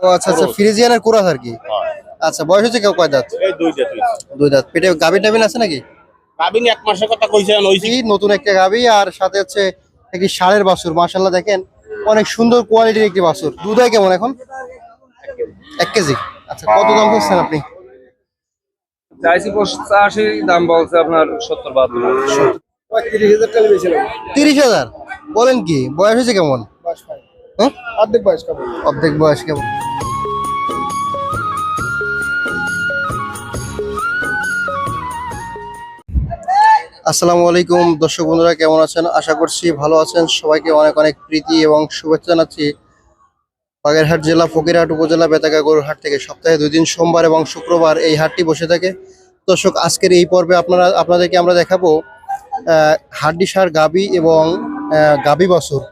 ও আচ্ছা আচ্ছা ফ্রিজিয়ানের কুরাস আর কি? আচ্ছা বয়স হচ্ছে কেউ কয় দাঁত? এই দুইটা তুই দুই দাঁত। পেটে গাভী টাবিন আছে নাকি? কাবিনি এক মাসের কথা কইছেন ওই নতুন একটা গাভী আর সাথে হচ্ছে একটি ষাঁড়ের বাছুর। মাশাল্লাহ দেখেন অনেক সুন্দর কোয়ালিটির একটি বাছুর। দুধ হয় কেমন এখন? এক কেজি। আচ্ছা কত দাম করছেন আপনি? চাইছি পঁচাশি দাম বলছে আপনার সত্তর বাহাত্তর। তিরিশ হাজার? বলেন কি বয়স হয়েছে কেমন? হ্যাঁ? অর্ধেক বয়স কেমন? অর্ধেক বয়স আসসালামু আলাইকুম দর্শক বন্ধুরা কেমন আছেন? আশা করছি ভালো আছেন। সবাইকে অনেক অনেক প্রীতি এবং শুভেচ্ছা জানাচ্ছি বাগেরহাট জেলা ফকিরহাট উপজেলা বেতাগা গরুর হাট থেকে। সপ্তাহে দুই দিন সোমবার এবং শুক্রবার এই হাটটি বসে থাকে। দর্শক আজকের এই পর্বে আপনারা আপনাদেরকে আমরা দেখাবো আহ, হাড্ডি সার গাবি এবং আহ, গাবি বাছুর।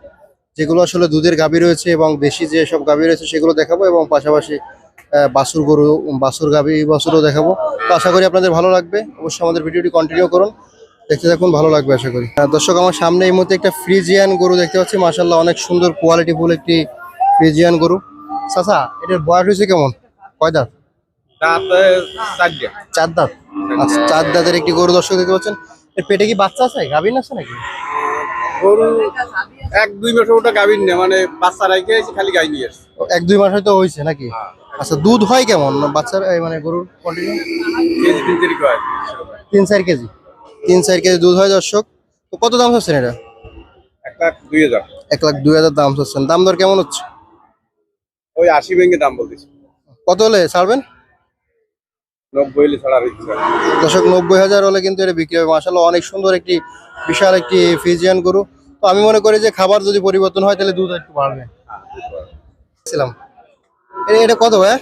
যেগুলো আসলে দুধের গাভী রয়েছে এবং দেশি যে সব গাভী রয়েছে সেগুলো দেখাবো এবং পাশাপাশি বাছুর গরু বাছুর গাভী বাছুরও দেখাবো। তো আশা করি আপনাদের ভালো লাগবে। অবশ্যই আমাদের ভিডিওটি কন্টিনিউ করুন। দেখতে থাকুন ভালো লাগবে আশা করি। দর্শক আমার সামনে এই মুহূর্তে একটা ফ্রিজিয়ান গরু দেখতে পাচ্ছি। মাসাল্লাহ অনেক সুন্দর কোয়ালিটি ফুল একটি ফ্রিজিয়ান গরু। চাচা এটার বয়স হয়েছে কেমন? কয় দাঁত? চার দাঁত। আচ্ছা চার দাঁতের একটি গরু দর্শক দেখতে পাচ্ছেন। এর পেটে কি বাচ্চা আছে? গাভীন আছে নাকি? গরু এক দুই মাসের ওটা গাবিন না মানে বাচ্চা রাখে খালি গাই নিয়ে আসছে। এক দুই মাস হয়তো হয়েছে নাকি? আচ্ছা দুধ হয় কেমন? বাচ্চার এই মানে গরুর কন্টিনিউ কেজি তিন তিরিশ হয়। তিন চার কেজি। তিন চার কেজি দুধ হয় দর্শক। তো কত দাম চাচ্ছেন এটা? এক লাখ দুই হাজার। এক লাখ দুই হাজার দাম চাচ্ছেন দাম দর কেমন হচ্ছে? ওই আশি ব্যাংকে দাম বলতেছে। কত হলে ছাড়বেন? নব্বই ছাড়া দর্শক নব্বই হাজার হলে কিন্তু এটা বিক্রি হবে। মাসাল্লাহ অনেক সুন্দর একটি বিশাল একটি ফিজিয়ান গরু। তো আমি মনে করি যে খাবার যদি পরিবর্তন হয় তাহলে দুধ একটু বাড়বে। ছিলাম। এটা কত ভাই?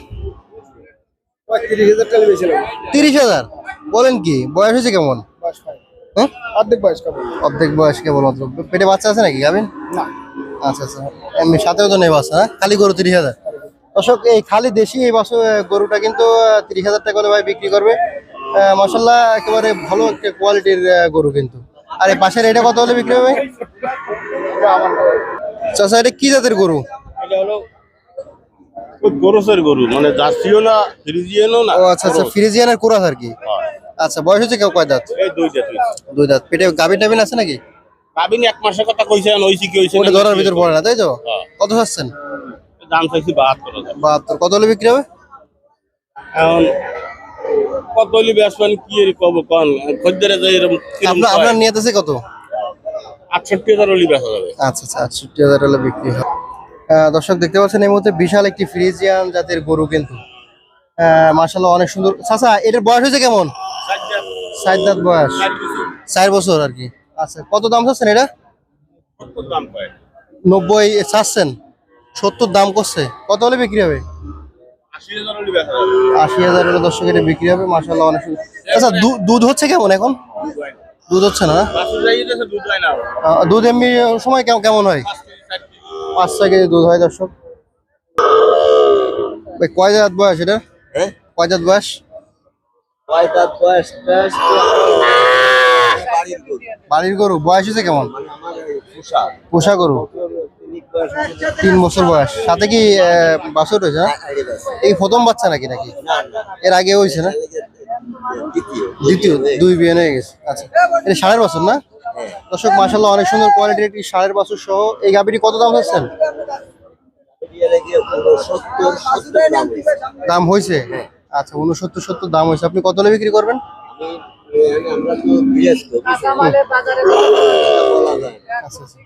তিরিশ হাজার? বলেন কি বয়স হয়েছে কেমন? বয়স হ্যাঁ? অর্ধেক বয়স কেমন অর্ধেক বয়স কেবলমাত্র পেটে বাচ্চা আছে নাকি গাবেন আচ্ছা আচ্ছা। এমনি সাথেও তো নেই বাচ্চা হ্যাঁ? খালি গরু তিরিশ হাজার? দর্শক এই খালি দেশি এই বছর গরুটা কিন্তু তিরিশ হাজার টাকা করে ভাই বিক্রি করবে। মশাল্লা একেবারে ভালো একটা কোয়ালিটির গরু কিন্তু। আর এই পাশের এটা কত হলে বিক্রি হবে চাষা এটা কি জাতের গরু? গরুসের গরু মানে জার্সিও না ফ্রিজিয়ানও না। ও আচ্ছা আচ্ছা ফ্রিজিয়ানের কুরাস আর কি? আচ্ছা বয়স হচ্ছে কেউ কয় দাঁত? এই দুই দাঁত। পেটে গাভীর টাবিন আছে নাকি? এক মাসের কথা কইছেন ওই কি হইছে ওটা ধরার ভিতর পড়ে না তাই তো? হ্যাঁ। কত চাচ্ছেন? দাম চাইছি বাহাত্তর হাজার। বাহাত্তর। কত হলে বিক্রি হবে? এখন কত হলি ব্যাসমান কি এর কব কন? খদ্দের যে এরকম আপনার? আপনার নিয়ত আছে কত? আটষট্টি হাজার হলি বেচা যাবে। আচ্ছা আচ্ছা আটষট্টি হাজার হলে বিক্রি আহ, দর্শক দেখতে পাচ্ছেন এই মুহূর্তে বিশাল একটি ফ্রিজিয়ান জাতের গরু কিন্তু। মার্শাল্লাহ অনেক সুন্দর। চাচা এটার বয়স হয়েছে কেমন? ষাট দাঁত। বয়স। চার বছর। আর কি। আচ্ছা কত দাম চাচ্ছেন এটা? নব্বই চাচ্ছেন? সত্তর দাম করছে। কত হলে বিক্রি হবে? আশি হাজার হলি দর্শক এটা বিক্রি হবে মার্শাল্লাহ অনেক আচ্ছা দুধ হচ্ছে কেমন এখন? দুধ হচ্ছে না? দুধ এমনি সময় কেমন কেমন হয়? পাঁচ ছয় কেজি দুধ হয় দর্শক। ভাই, কয় জাত বয়স এটা? কয় জাত বয়স? বাড়ির গরু। বয়স হয়েছে কেমন? পোষা গরু। তিন বছর বয়স। সাথে কি আহ, বাছুর রয়েছে না? এই প্রথম বাচ্চা নাকি নাকি? এর আগে হয়েছে না? দ্বিতীয় দুই বিয়ে হয়ে গেছে। আচ্ছা এটা ষাঁড়ের বছর না? দর্শক মাসাল্লাহ অনেক সুন্দর কোয়ালিটির একটি ষাঁড়ের বছর সহ এই গাভীটি কত দাম চাচ্ছেন দাম হয়েছে? আচ্ছা উনসত্তর সত্তর দাম হয়েছে। আপনি কত বিক্রি করবেন? আচ্ছা, আচ্ছা।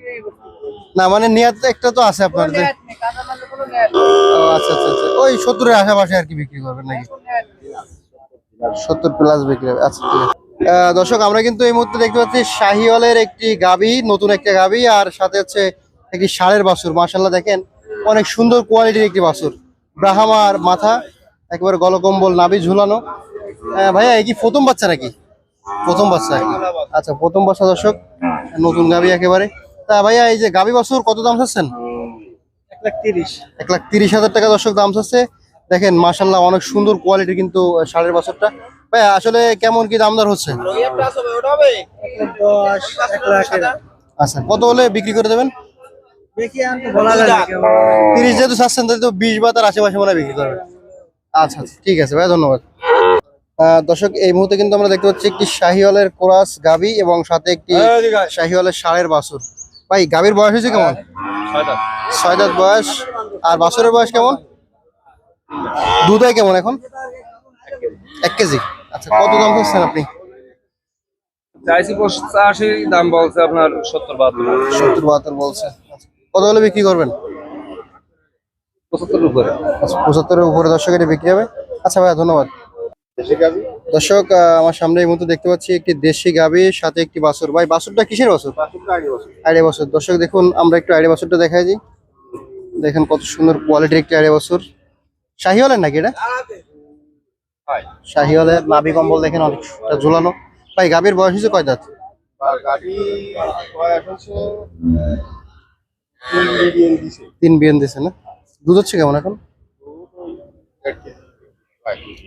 হয়ে। না মানে নিয়াত একটা তো আছে আপনার যে আচ্ছা আচ্ছা আচ্ছা। ওই সত্তরের আশেপাশে আর কি বিক্রি করবেন নাকি? সত্তর প্লাস বিক্রি হবে। আচ্ছা ঠিক আছে। আহ, দর্শক আমরা কিন্তু এই মুহূর্তে দেখতে পাচ্ছি শাহিওয়ালের একটি গাবি নতুন একটা গাবি আর সাথে হচ্ছে একটি ষাঁড়ের বাছুর। মার্শাল্লাহ দেখেন অনেক সুন্দর কোয়ালিটির একটি বাছুর। ব্রাহামার মাথা একবার গলকম্বল নাভি ঝুলানো। ভাইয়া এই কি প্রথম বাচ্চা নাকি? প্রথম বাচ্চা। আচ্ছা প্রথম বাচ্চা দর্শক নতুন গাবি একেবারে। তা ভাইয়া এই যে গাবি বাছুর কত দাম চাচ্ছেন? এক লাখ তিরিশ। এক লাখ তিরিশ হাজার টাকা দর্শক দাম চাচ্ছে। দেখেন মাসাল্লাহ অনেক সুন্দর কোয়ালিটি কিন্তু ষাঁড়ের বছরটা। ভাই আসলে কেমন কি দামদার হচ্ছে? আচ্ছা কত হলে বিক্রি করে দেবেন। তিরিশ যেহেতু চাচ্ছেন তাহলে তো বিশ বা তার আশেপাশে মনে হয় বিক্রি করবেন। আচ্ছা আচ্ছা ঠিক আছে ভাই ধন্যবাদ। দর্শক এই মুহূর্তে কিন্তু আমরা দেখতে পাচ্ছি একটি শাহিওয়ালের কোরাস গাবি এবং সাথে একটি শাহিওয়ালের ষাঁড়ের বাছুর। ভাই গাবির বয়স হয়েছে কেমন? ছয় দাঁত বয়স। আর বাছুরের বয়স কেমন? দুধ কেমন এখন? এক কেজি। আচ্ছা কত দাম করছেন আপনি? চাইছি পঁচাশি দাম বলছে আপনার সত্তর বাহাত্তর। সত্তর বাহাত্তর বলছে। কত হলে বিক্রি করবেন? পঁচাত্তর উপরে। আচ্ছা, পঁচাত্তরের উপরে দর্শক এটা বিক্রি হবে। আচ্ছা ভাইয়া ধন্যবাদ। দর্শক আমার সামনে এই মুহূর্তে দেখতে পাচ্ছি একটি দেশি গাভী সাথে একটি বাছুর। ভাই বাছুরটা কিসের বাছুর? আইডিয়া বাছুর। দর্শক দেখুন আমরা একটু আইডিয়া বাছুরটা দেখাই দিই। দেখেন কত সুন্দর কোয়ালিটির একটি আইডিয়া বাছুর। শাহিওয়ালের নাকি এটা? শাহিওয়ালের নাভি কম্বল দেখেন অনেকটা ঝুলানো। ভাই গাভীর বয়স হয়েছে কয় দাঁত? তিন বিয়ান দিছে না? দুধ হচ্ছে কেমন এখন?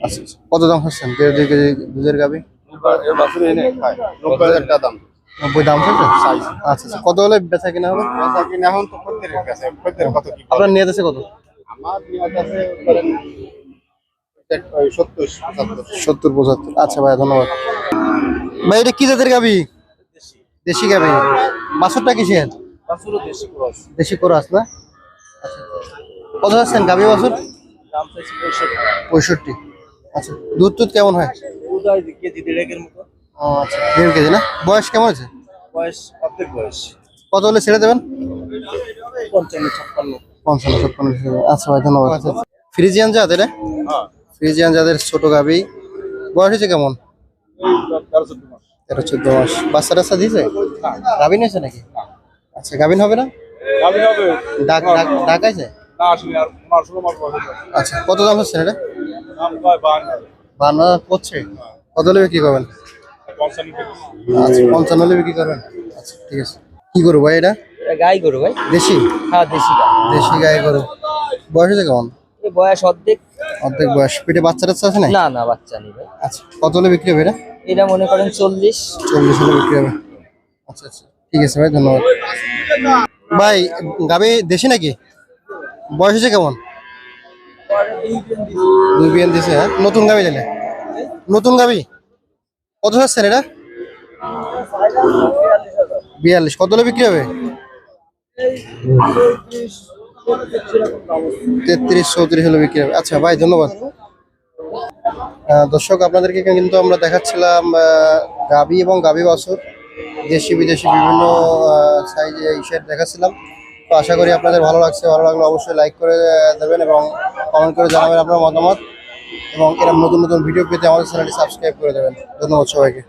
আচ্ছা আচ্ছা। কত দাম হচ্ছেন দুই কেজি দুধের গাভী? নব্বই দাম। হচ্ছে আচ্ছা আচ্ছা। কত হলে বেচা কিনা হবে? আপনার নিয়ে আছে কত? সত্তর পঁচাত্তর। আচ্ছা ভাই ধন্যবাদ। ভাই এটা কি জাতের গাবি দেশি। গাবি বাছরটা কিসের? দেশি কোরাস। না? আচ্ছা। কত আছেন গাবি বাছর? পঁয়ষট্টি। আচ্ছা দুধ টুধ কেমন হয়? ও আচ্ছা দেড় কেজি না? বয়স কেমন আছে কত হলে ছেড়ে দেবেন? পঞ্চান্ন ছাপ্পান্ন। হিসেবে। আচ্ছা ভাই ধন্যবাদ। ফ্রিজিয়ান জাত এটা ফ্রিজিয়ান জাতের ছোট গাবি। বয়স হয়েছে কেমন? তেরো চোদ্দ মাস। বাচ্চা টাচ্চা দিয়েছে? গাভিন হয়েছে নাকি? আচ্ছা গাভিন হবে না? ডাক ডাক ডাক আছে আচ্ছা কত দাম হচ্ছে এটা বান্ন করছে কত হলে বিক্রি করবেন? আচ্ছা পঞ্চান্ন হলে বিক্রি করবেন? আচ্ছা ঠিক আছে। কি করব ভাই এটা? গাই গরু ভাই। দেশি? হ্যাঁ দেশি দেশি গায়ে গরু। বয়স হয়েছে কেমন? বয়স অর্ধেক। অর্ধেক বয়স। পেটে বাচ্চা টাচ্চা আছে না না না বাচ্চা নেই ভাই। আচ্ছা কত হলে বিক্রি হবে এটা? এটা মনে করেন চল্লিশ। চল্লিশ হলে বিক্রি হবে। আচ্ছা আচ্ছা। ঠিক আছে ভাই ধন্যবাদ। ভাই গাবি দেশি নাকি? বয়স হয়েছে কেমন? দুই বিয়ান দিছে হ্যাঁ? নতুন গাবি নিলে নতুন গাবি? কত যাচ্ছেন এটা বিয়াল্লিশ। কত হলে বিক্রি হবে? তেত্রিশ, চৌত্রিশ হলে বিক্রি হবে। আচ্ছা ভাই, ধন্যবাদ। দর্শক, আপনাদেরকে কিন্তু আমরা দেখাচ্ছিলাম গাবি এবং গাবি বাছুর। দেশি বিদেশি বিভিন্ন সাইজে ইসের দেখাচ্ছিলাম। তো আশা করি আপনাদের ভালো লাগছে। ভালো লাগলে অবশ্যই লাইক করে দেবেন এবং কমেন্ট করে জানাবেন আপনার মতামত। এবং এরকম নতুন নতুন ভিডিও পেতে আমাদের চ্যানেলটি সাবস্ক্রাইব করে দেবেন। ধন্যবাদ সবাইকে।